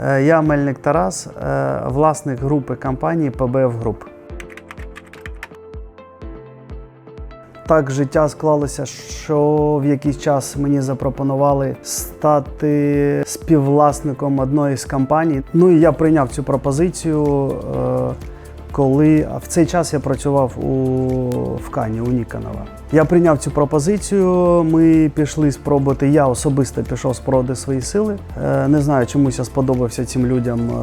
Е, Я Мельник Тарас, е, власник групи компанії ПБФ Груп. Так життя склалося, що в якийсь час мені запропонували стати співвласником одної з компаній. Ну і я прийняв цю пропозицію, е, коли в цей час я працював у в Кані у Ніканова. Я прийняв цю пропозицію. Ми пішли спробувати. Я особисто пішов спробувати свої сили. Е, Не знаю, чомусь я сподобався цим людям. е,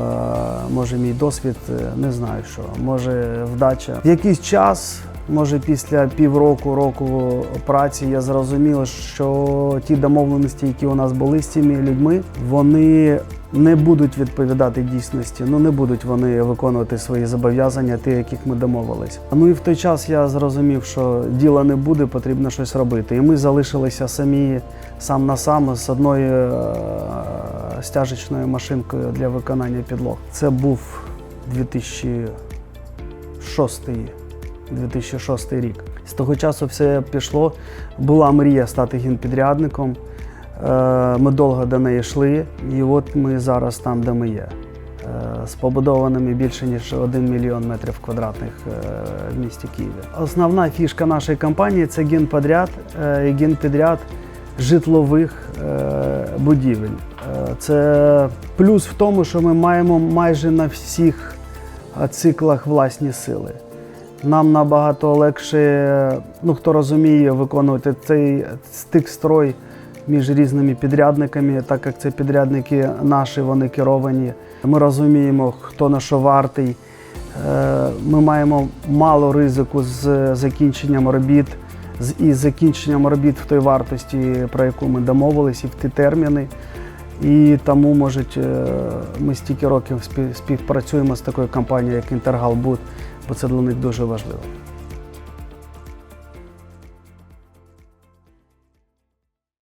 Може, мій досвід, е, не знаю що, може вдача. В якийсь час. Може, після півроку року праці я зрозумів, що ті домовленості, які у нас були з цими людьми, вони не будуть відповідати дійсності. Ну не будуть вони виконувати свої зобов'язання, ті, яких ми домовились. Ну і в той час я зрозумів, що діла не буде, потрібно щось робити. І ми залишилися самі сам на сам з одною е, стяжечною машинкою для виконання підлог. Це був 2006 2006 рік. З того часу все пішло. Була мрія стати генпідрядником. Е, Ми довго до неї йшли, і от ми зараз там, де ми є. Е, З побудованими більше ніж 1 мільйон метрів квадратних е, в місті Києві. Основна фішка нашої компанії це генподряд е, і генпідряд житлових будівель. Це плюс в тому, що ми маємо майже на всіх циклах власні сили. Нам набагато легше, ну хто розуміє, виконувати цей стик-строй між різними підрядниками, так як це підрядники наші, вони керовані. Ми розуміємо, хто на що вартий. Е, Ми маємо мало ризику з закінченням робіт, з із закінченням робіт в той вартості, про яку ми домовилися, і в ті терміни. І тому, можуть, е, ми стільки років співпрацюємо з такою компанією, як Інтергалбуд, бо це для них дуже важливо.